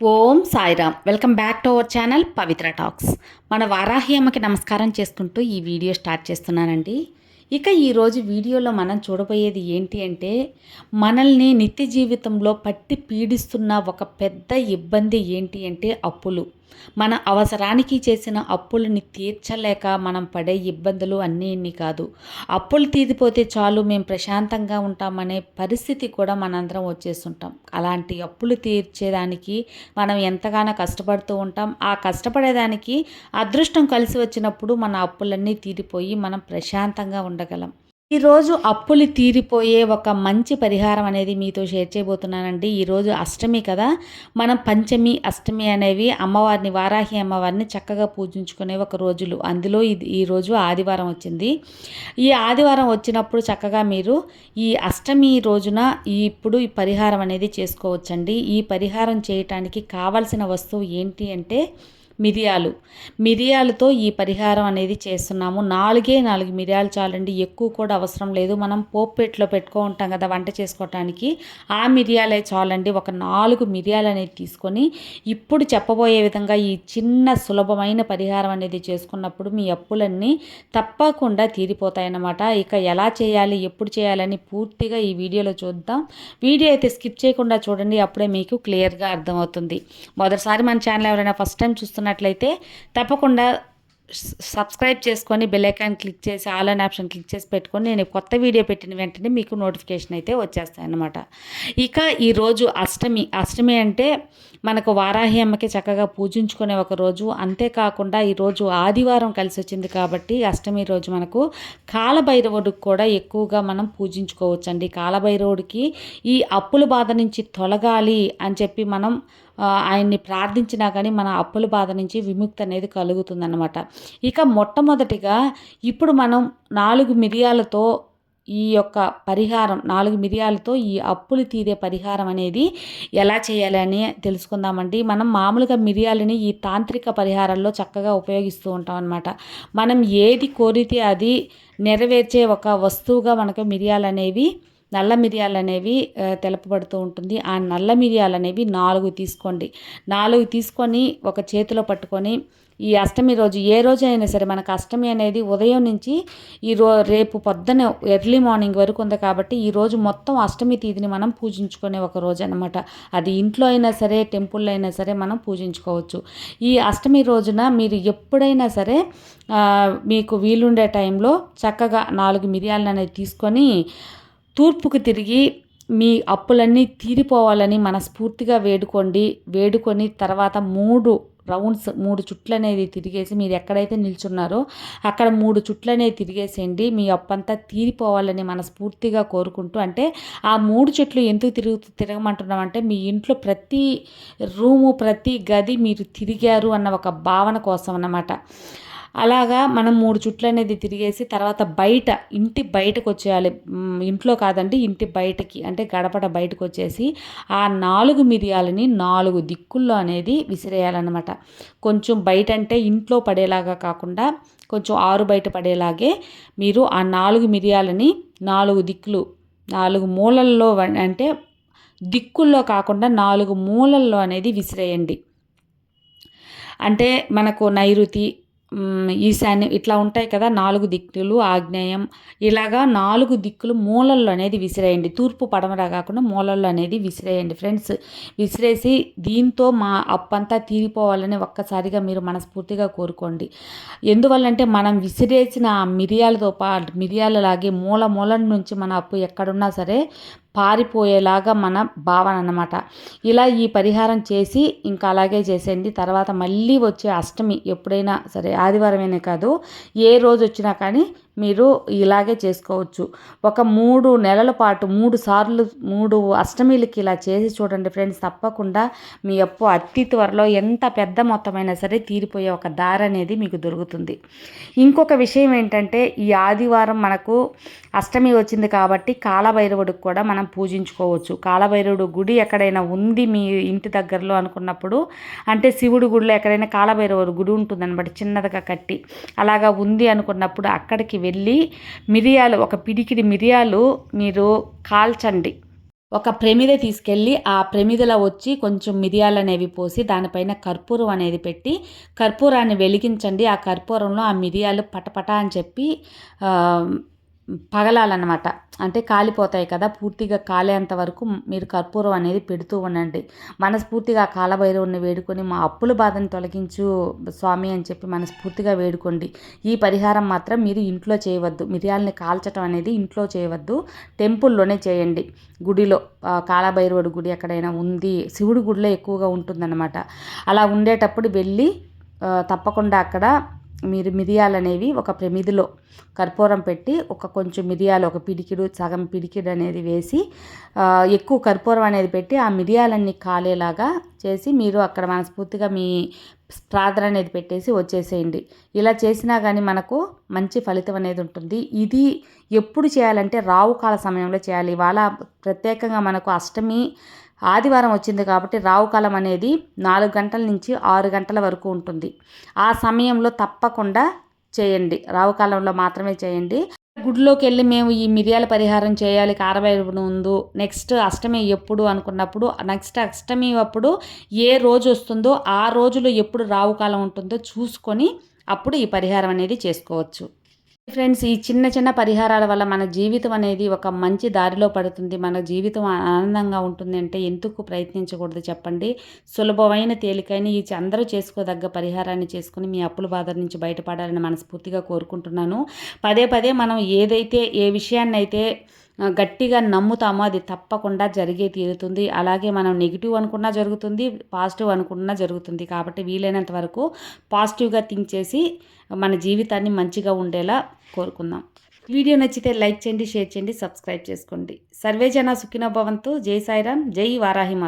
Om Sairam. Welcome back to our channel Pavitra talks. మన వారాహి అమ్మకి నమస్కారం చేసుకుంటూ ఈ వీడియో స్టార్ట్ చేస్తున్నానండి. ఇక ఈరోజు వీడియోలో మనం చూడబోయేది ఏంటి అంటే మనల్ని నిత్య జీవితంలో పట్టి పీడిస్తున్న ఒక పెద్ద ఇబ్బంది ఏంటి అంటే అప్పులు. మన అవసరానికి చేసిన అప్పులని తీర్చలేక మనం పడే ఇబ్బందులు అన్నీ ఇన్ని కాదు. అప్పులు తీరిపోతే చాలు మేము ప్రశాంతంగా ఉంటామనే పరిస్థితి కూడా మనందరం వచ్చేస్తుంటాం. అలాంటి అప్పులు తీర్చేదానికి మనం ఎంతగానో కష్టపడుతూ ఉంటాం. ఆ కష్టపడేదానికి అదృష్టం కలిసి వచ్చినప్పుడు మన అప్పులన్నీ తీరిపోయి మనం ప్రశాంతంగా ఉండగలం. ఈరోజు అప్పులు తీరిపోయే ఒక మంచి పరిహారం అనేది మీతో షేర్ చేయబోతున్నానండి. ఈరోజు అష్టమి కదా. మనం పంచమి అష్టమి అనేవి అమ్మవారిని వారాహి అమ్మవారిని చక్కగా పూజించుకునే ఒక రోజులు. అందులో ఇది ఈరోజు ఆదివారం వచ్చింది. ఈ ఆదివారం వచ్చినప్పుడు చక్కగా మీరు ఈ అష్టమి రోజున ఇప్పుడు ఈ పరిహారం అనేది చేసుకోవచ్చండి. ఈ పరిహారం చేయటానికి కావలసిన వస్తువు ఏంటి అంటే మిరియాలు. మిరియాలతో ఈ పరిహారం అనేది చేస్తున్నాము. నాలుగే నాలుగు మిరియాలు చాలండి. ఎక్కువ కూడా అవసరం లేదు. మనం పోప్పెట్లో పెట్టుకో ఉంటాం కదా వంట చేసుకోవటానికి. ఆ మిరియాలే చాలండి. ఒక నాలుగు మిరియాలు అనేది తీసుకొని ఇప్పుడు చెప్పబోయే విధంగా ఈ చిన్న సులభమైన పరిహారం అనేది చేసుకున్నప్పుడు మీ అప్పులన్నీ తప్పకుండా తీరిపోతాయన్నమాట. ఇక ఎలా చేయాలి ఎప్పుడు చేయాలని పూర్తిగా ఈ వీడియోలో చూద్దాం. వీడియో అయితే స్కిప్ చేయకుండా చూడండి. అప్పుడే మీకు క్లియర్గా అర్థమవుతుంది. మొదటిసారి మన ఛానల్ ఎవరైనా ఫస్ట్ టైం చూస్తున్న చూస్తున్నట్లయితే తప్పకుండా సబ్స్క్రైబ్ చేసుకొని బెల్ ఐకాన్ క్లిక్ చేసి ఆల్ అన్ ఆప్షన్ క్లిక్ చేసి పెట్టుకొని నేను కొత్త వీడియో పెట్టిన వెంటనే మీకు నోటిఫికేషన్ అయితే వచ్చేస్తాయి అన్నమాట ఇక ఈరోజు అష్టమి. అష్టమి అంటే మనకు వారాహి అమ్మకి చక్కగా పూజించుకునే ఒక రోజు. అంతేకాకుండా ఈరోజు ఆదివారం కలిసి వచ్చింది కాబట్టి అష్టమి రోజు మనకు కాలభైరవుడికి కూడా ఎక్కువగా మనం పూజించుకోవచ్చు అండి కాలభైరవుడికి ఈ అప్పుల బాధ నుంచి తొలగాలి అని చెప్పి మనం ఆయన్ని ప్రార్థించినా కానీ మన అప్పుల బాధ నుంచి విముక్తి అనేది కలుగుతుందన్నమాట. ఇక మొట్టమొదటిగా ఇప్పుడు మనం నాలుగు మిరియాలతో ఈ యొక్క పరిహారం నాలుగు మిరియాలతో ఈ అప్పులు తీరే పరిహారం అనేది ఎలా చేయాలని తెలుసుకుందామండి. మనం మామూలుగా మిరియాలని ఈ తాంత్రిక పరిహారాల్లో చక్కగా ఉపయోగిస్తూ ఉంటాం అనమాట మనం ఏది కోరితే అది నెరవేర్చే ఒక వస్తువుగా మనకు మిరియాలు అనేవి నల్ల మిరియాలు అనేవి తెలపబడుతూ ఉంటుంది. ఆ నల్ల మిరియాలు అనేవి నాలుగు తీసుకోండి. నాలుగు తీసుకొని ఒక చేతిలో పట్టుకొని ఈ అష్టమి రోజు ఏ రోజు అయినా సరే మనకు అష్టమి అనేది ఉదయం నుంచి ఈ రో రేపు పొద్దున ఎర్లీ మార్నింగ్ వరకు ఉంది కాబట్టి ఈ రోజు మొత్తం అష్టమి తీదిని మనం పూజించుకునే ఒక రోజు అనమాట అది ఇంట్లో అయినా సరే టెంపుల్లో అయినా సరే మనం పూజించుకోవచ్చు. ఈ అష్టమి రోజున మీరు ఎప్పుడైనా సరే మీకు వీలుండే టైంలో చక్కగా నాలుగు మిరియాలను అనేది తీసుకొని తూర్పుకు తిరిగి మీ అప్పులన్నీ తీరిపోవాలని మనస్ఫూర్తిగా వేడుకోండి. వేడుకొని తర్వాత మూడు రౌండ్స్ మూడు చుట్లు అనేది తిరిగేసి మీరు ఎక్కడైతే నిల్చున్నారో అక్కడ మూడు చుట్లు అనేది తిరిగేసేయండి. మీ అప్పంతా తీరిపోవాలని మనస్ఫూర్తిగా కోరుకుంటూ అంటే ఆ మూడు చెట్లు ఎందుకు తిరుగు తిరగమంటున్నాం అంటే మీ ఇంట్లో ప్రతి రూము ప్రతి గది మీరు తిరిగారు అన్న ఒక భావన కోసం అన్నమాట. అలాగా మనం మూడు చుట్లు అనేది తిరిగేసి తర్వాత బయట ఇంటి బయటకు వచ్చేయాలి ఇంట్లో కాదండి ఇంటి బయటకి అంటే గడపట బయటకు వచ్చేసి ఆ నాలుగు మిరియాలని నాలుగు దిక్కుల్లో అనేది విసిరేయాలన్నమాట. కొంచెం బయట అంటే ఇంట్లో పడేలాగా కాకుండా కొంచెం ఆరు బయట పడేలాగే మీరు ఆ నాలుగు మిరియాలని నాలుగు దిక్కులు నాలుగు మూలల్లో అంటే దిక్కుల్లో కాకుండా నాలుగు మూలల్లో అనేది విసిరేయండి. అంటే మనకు నైరుతి ఈశాన్యం ఇట్లా ఉంటాయి కదా నాలుగు దిక్కులు ఆగ్నేయం. ఇలాగా నాలుగు దిక్కులు మూలల్లో అనేది విసిరేయండి. తూర్పు పడమర కాకుండా మూలల్లో అనేది విసిరేయండి ఫ్రెండ్స్. విసిరేసి దీంతో మా అప్పంతా తీరిపోవాలని ఒక్కసారిగా మీరు మనస్ఫూర్తిగా కోరుకోండి. ఎందువల్లంటే మనం విసిరేసిన మిరియాలతో పాటు మిరియాలలాగే మూల మూల నుంచి మన అప్పు ఎక్కడున్నా సరే పారిపోయేలాగా మన భావన అనమాట ఇలా ఈ పరిహారం చేసి ఇంకా అలాగే చేసేయండి. తర్వాత మళ్ళీ వచ్చే అష్టమి ఎప్పుడైనా సరే ఆదివారమేనే కాదు ఏ రోజు వచ్చినా కానీ మీరు ఇలాగే చేసుకోవచ్చు. ఒక మూడు నెలల పాటు మూడు సార్లు మూడు అష్టమిలకి ఇలా చేసి చూడండి ఫ్రెండ్స్ తప్పకుండా మీ అప్పు అతి త్వరలో ఎంత పెద్ద మొత్తమైనా సరే తీరిపోయే ఒక దారి అనేది మీకు దొరుకుతుంది. ఇంకొక విషయం ఏంటంటే ఈ ఆదివారం మనకు అష్టమి వచ్చింది కాబట్టి కాలభైరవుడికి కూడా మనం పూజించుకోవచ్చు. కాలభైరవుడు గుడి ఎక్కడైనా ఉంది మీ ఇంటి దగ్గరలో అనుకున్నప్పుడు అంటే శివుడు గుడిలో ఎక్కడైనా కాలభైరవుడు గుడి ఉంటుందన్నమాట చిన్నదిగా కట్టి. అలాగా ఉంది అనుకున్నప్పుడు అక్కడికి వెళ్ళి మిరియాలు ఒక పిడికిడి మిరియాలు మీరు కాల్చండి. ఒక ప్రమిద తీసుకెళ్ళి ఆ ప్రమిదలో వచ్చి కొంచెం మిరియాలు అనేవి పోసి దానిపైన కర్పూరం అనేది పెట్టి కర్పూరాన్ని వెలిగించండి. ఆ కర్పూరంలో ఆ మిరియాలు పటపట అని చెప్పి పగలాలన్నమాట. అంటే కాలిపోతాయి కదా పూర్తిగా కాలేంత వరకు మీరు కర్పూరం అనేది పెడుతూ ఉండండి. మనస్ఫూర్తిగా కాలభైరవుని వేడుకొని మా అప్పుల బాధను తొలగించు స్వామి అని చెప్పి మనస్ఫూర్తిగా వేడుకోండి. ఈ పరిహారం మాత్రం మీరు ఇంట్లో చేయవద్దు. మిరియాలని కాల్చడం అనేది ఇంట్లో చేయవద్దు. టెంపుల్లోనే చేయండి. గుడిలో కాలభైరవుడు కాలభైరవుడి గుడి ఎక్కడైనా ఉంది. శివుడి గుడిలో ఎక్కువగా ఉంటుందన్నమాట. అలా ఉండేటప్పుడు వెళ్ళి తప్పకుండా అక్కడ మీరు మిరియాలు అనేవి ఒక ప్రమిదిలో కర్పూరం పెట్టి ఒక కొంచెం మిరియాలు ఒక పిడికిడు సగం పిడికిడు అనేది వేసి ఎక్కువ కర్పూరం అనేది పెట్టి ఆ మిరియాలన్నీ కాలేలాగా చేసి మీరు అక్కడ మనస్ఫూర్తిగా మీ ప్రార్థన అనేది పెట్టేసి వచ్చేసేయండి. ఇలా చేసినా కానీ మనకు మంచి ఫలితం అనేది ఉంటుంది. ఇది ఎప్పుడు చేయాలంటే రావు కాల సమయంలో చేయాలి. ఇవాళ ప్రత్యేకంగా మనకు అష్టమి ఆదివారం వచ్చింది కాబట్టి రావు కాలం అనేది నాలుగు గంటల నుంచి ఆరు గంటల వరకు ఉంటుంది. ఆ సమయంలో తప్పకుండా చేయండి. రావు కాలంలో మాత్రమే చేయండి. గుడిలోకి వెళ్ళి మేము ఈ మిరియాల పరిహారం చేయాలి. కారభైరవుడు ఉందు నెక్స్ట్ అష్టమి ఎప్పుడు అనుకున్నప్పుడు నెక్స్ట్ అష్టమి అప్పుడు ఏ రోజు వస్తుందో ఆ రోజులో ఎప్పుడు రావు కాలం ఉంటుందో చూసుకొని అప్పుడు ఈ పరిహారం అనేది చేసుకోవచ్చు. ఫ్రెండ్స్ ఈ చిన్న చిన్న పరిహారాల వల్ల మన జీవితం అనేది ఒక మంచి దారిలో పడుతుంది. మన జీవితం ఆనందంగా ఉంటుంది అంటే ఎందుకు ప్రయత్నించకూడదు చెప్పండి. సులభమైన తేలికైన ఈ అందరూ చేసుకోదగ్గ పరిహారాన్ని చేసుకుని మీ అప్పుల బాధ నుంచి బయటపడాలని మనస్ఫూర్తిగా కోరుకుంటున్నాను. పదే పదే మనం ఏదైతే ఏ విషయాన్నైతే గట్టిగా నమ్ముతామో అది తప్పకుండా జరిగే తీరుతుంది. అలాగే మనం నెగిటివ్ అనుకున్నా జరుగుతుంది పాజిటివ్ అనుకున్నా జరుగుతుంది. కాబట్టి వీలైనంత వరకు పాజిటివ్గా థింక్ చేసి మన జీవితాన్ని మంచిగా ఉండేలా కోరుకుందాం. వీడియో నచ్చితే లైక్ చేయండి షేర్ చేయండి సబ్స్క్రైబ్ చేసుకోండి. సర్వే జన భవంతు. జై సాయిరామ్. జై వారాహిమ